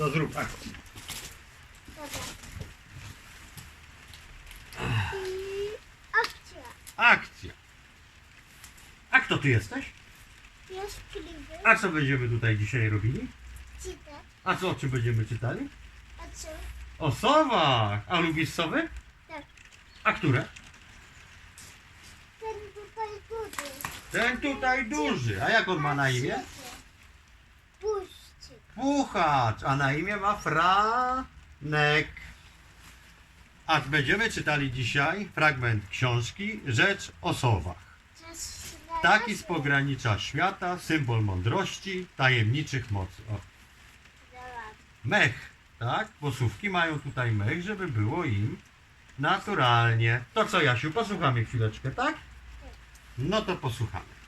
To zrób akcję. I akcja. Akcja. A kto ty jesteś? Jest kliwy. A co będziemy tutaj dzisiaj robili? Czytać. A co, o czym będziemy czytali? A co? O sowach! A lubisz sowy? Tak. A które? Ten tutaj duży. Ten tutaj duży. A jak on ma na imię? Puchacz, a na imię ma Franek. A będziemy czytali dzisiaj fragment książki Rzecz o sowach. Taki z pogranicza świata, symbol mądrości, tajemniczych mocy. O, mech, tak? Bo sówki mają tutaj mech, żeby było im naturalnie. To co, Jasiu, posłuchamy chwileczkę, tak? No to posłuchamy.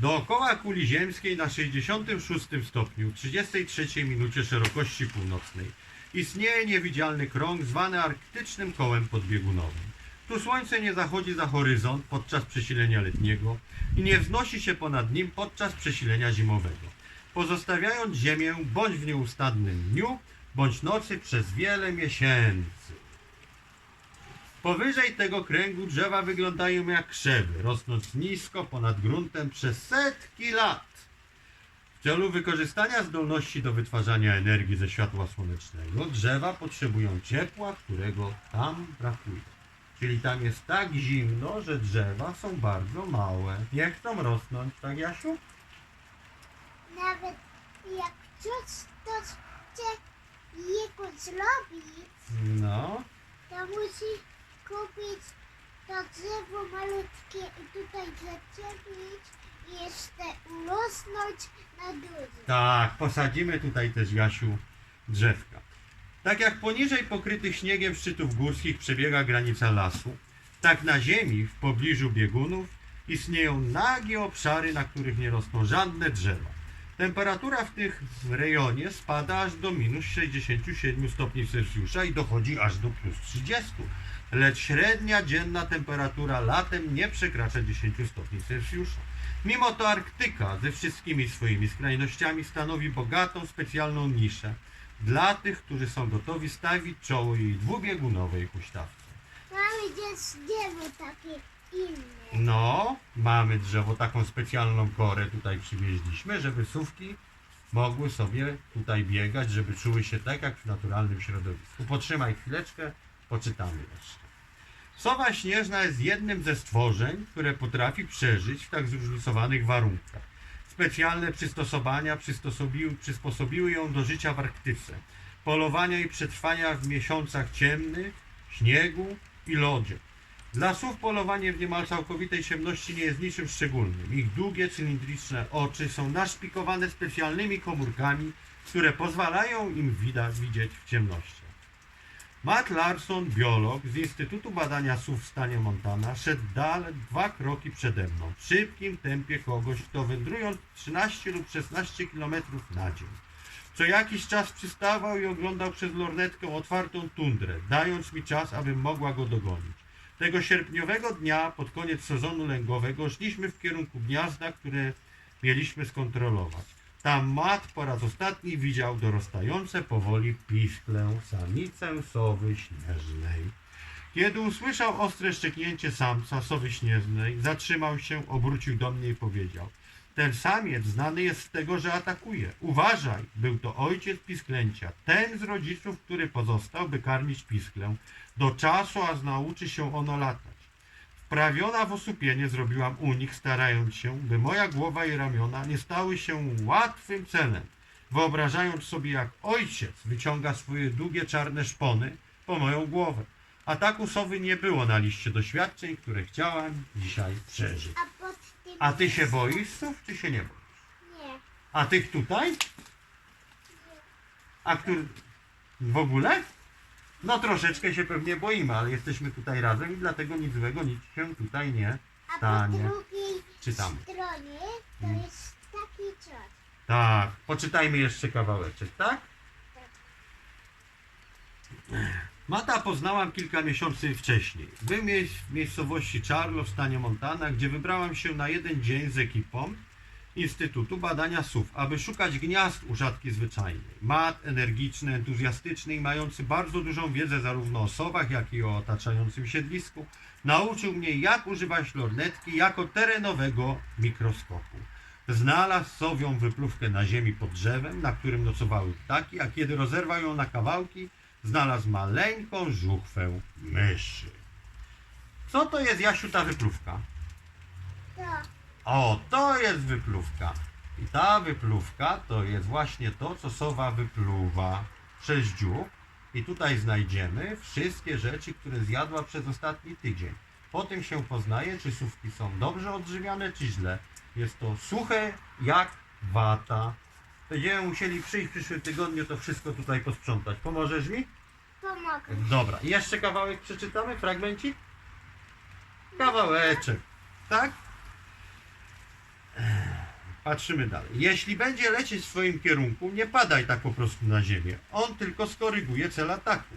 Dookoła kuli ziemskiej na 66 stopniu, 33 minucie szerokości północnej istnieje niewidzialny krąg zwany arktycznym kołem podbiegunowym. Tu słońce nie zachodzi za horyzont podczas przesilenia letniego i nie wznosi się ponad nim podczas przesilenia zimowego, pozostawiając Ziemię bądź w nieustannym dniu, bądź nocy przez wiele miesięcy. Powyżej tego kręgu drzewa wyglądają jak krzewy, rosnąc nisko ponad gruntem przez setki lat. W celu wykorzystania zdolności do wytwarzania energii ze światła słonecznego, drzewa potrzebują ciepła, którego tam brakuje. Czyli tam jest tak zimno, że drzewa są bardzo małe. Nie chcą rosnąć, tak Jasiu? Nawet jak coś to chce jego zrobić, No. to musi kupić to drzewo malutkie i tutaj zaczepić i jeszcze urosnąć na duże. Tak, posadzimy tutaj też, Jasiu, drzewka. Tak jak poniżej pokrytych śniegiem szczytów górskich przebiega granica lasu, tak na ziemi, w pobliżu biegunów, istnieją nagie obszary, na których nie rosną żadne drzewa. Temperatura w tych rejonie spada aż do minus 67 stopni Celsjusza i dochodzi aż do plus 30. Lecz średnia dzienna temperatura latem nie przekracza 10 stopni Celsjusza. Mimo to Arktyka ze wszystkimi swoimi skrajnościami stanowi bogatą specjalną niszę dla tych, którzy są gotowi stawić czoło jej dwubiegunowej huśtawce. Mamy drzewo takie No, mamy drzewo, taką specjalną korę tutaj przywieźliśmy, żeby sówki mogły sobie tutaj biegać, żeby czuły się tak jak w naturalnym środowisku. Potrzymaj chwileczkę, poczytamy jeszcze. Sowa śnieżna jest jednym ze stworzeń, które potrafi przeżyć w tak zróżnicowanych warunkach. Specjalne przystosowania przysposobiły, przysposobiły ją do życia w Arktyce, polowania i przetrwania w miesiącach ciemnych, śniegu i lodzie. Dla słów polowanie w niemal całkowitej ciemności nie jest niczym szczególnym. Ich długie, cylindryczne oczy są naszpikowane specjalnymi komórkami, które pozwalają im widzieć w ciemności. Matt Larson, biolog z Instytutu Badania Słów w stanie Montana, szedł dalej dwa kroki przede mną, w szybkim tempie kogoś, kto wędrując 13 lub 16 km na dzień. Co jakiś czas przystawał i oglądał przez lornetkę otwartą tundrę, dając mi czas, abym mogła go dogonić. Tego sierpniowego dnia, pod koniec sezonu lęgowego, szliśmy w kierunku gniazda, które mieliśmy skontrolować. Tam Mat po raz ostatni widział dorastające powoli piskle samicę sowy śnieżnej. Kiedy usłyszał ostre szczeknięcie samca sowy śnieżnej, zatrzymał się, obrócił do mnie i powiedział ten samiec znany jest z tego, że atakuje. Uważaj, był to ojciec pisklęcia, ten z rodziców, który pozostał, by karmić pisklę, do czasu, aż nauczy się ono latać. Wprawiona w osłupienie zrobiłam unik, starając się, by moja głowa i ramiona nie stały się łatwym celem. Wyobrażając sobie, jak ojciec wyciąga swoje długie czarne szpony po moją głowę. Ataku sowy nie było na liście doświadczeń, które chciałam dzisiaj przeżyć. A ty się boisz sów, czy się nie boisz? Nie. A tych tutaj? A który... W ogóle? No troszeczkę się pewnie boimy, ale jesteśmy tutaj razem i dlatego nic złego nic się tutaj nie A po stanie. drugiej Czytamy. stronie to Mm. jest taki coś. Tak, poczytajmy jeszcze kawałeczek, tak? Mata poznałam kilka miesięcy wcześniej. Był w miejscowości Charlo w stanie Montana, gdzie wybrałam się na jeden dzień z ekipą Instytutu Badania Sów, aby szukać gniazd u rzadki zwyczajnej. Mat energiczny, entuzjastyczny i mający bardzo dużą wiedzę zarówno o sowach, jak i o otaczającym siedlisku, nauczył mnie, jak używać lornetki jako terenowego mikroskopu. Znalazł sowią wypluwkę na ziemi pod drzewem, na którym nocowały ptaki, a kiedy rozerwał ją na kawałki, znalazł maleńką żuchwę myszy. Co to jest, Jasiu, ta wypluwka? To. O, to jest wypluwka. I ta wypluwka to jest właśnie to, co sowa wypluwa przez dziób. I tutaj znajdziemy wszystkie rzeczy, które zjadła przez ostatni tydzień. Po tym się poznaje, czy sówki są dobrze odżywiane, czy źle. Jest to suche jak wata. Będziemy musieli przyjść w przyszłym tygodniu to wszystko tutaj posprzątać. Pomożesz mi? Pomogę. Dobra. I jeszcze kawałek przeczytamy? Fragmencik? Kawałeczek. Tak? Patrzymy dalej. Jeśli będzie lecieć w swoim kierunku, nie padaj tak po prostu na ziemię. On tylko skoryguje cel ataku.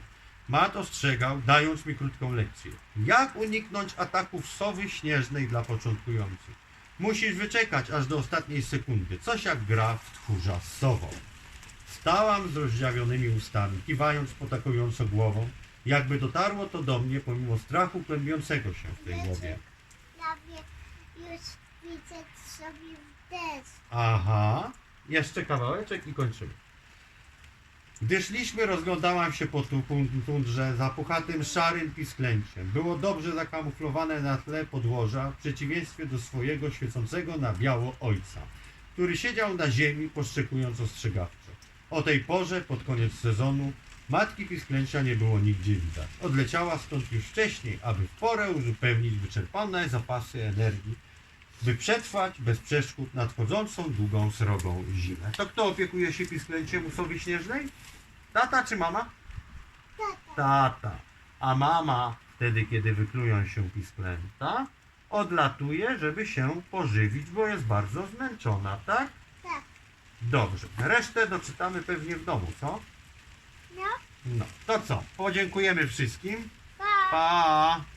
Matt ostrzegał, dając mi krótką lekcję. Jak uniknąć ataków sowy śnieżnej dla początkujących? Musisz wyczekać aż do ostatniej sekundy. Coś jak gra w tchórza z sową. Stałam z rozdziawionymi ustami, kiwając potakująco głową, jakby dotarło to do mnie pomimo strachu kłębiącego się w tej głowie. Już widzę sobie w deszcz. Aha, jeszcze kawałeczek i kończymy. Gdy szliśmy, rozglądałam się po tundrze zapuchatym szarym pisklęciem. Było dobrze zakamuflowane na tle podłoża, w przeciwieństwie do swojego świecącego na biało ojca, który siedział na ziemi, poszczekując ostrzegawczo. O tej porze, pod koniec sezonu, matki pisklęcia nie było nigdzie widać. Odleciała stąd już wcześniej, aby w porę uzupełnić wyczerpane zapasy energii by przetrwać bez przeszkód nadchodzącą długą, srogą zimę. To kto opiekuje się pisklęciem u sowy śnieżnej? Tata czy mama? Tata. Tata. A mama wtedy, kiedy wyklują się pisklęta, odlatuje, żeby się pożywić, bo jest bardzo zmęczona, tak? Tak. Dobrze. Resztę doczytamy pewnie w domu, co? No. No, to co? Podziękujemy wszystkim. Pa. Pa!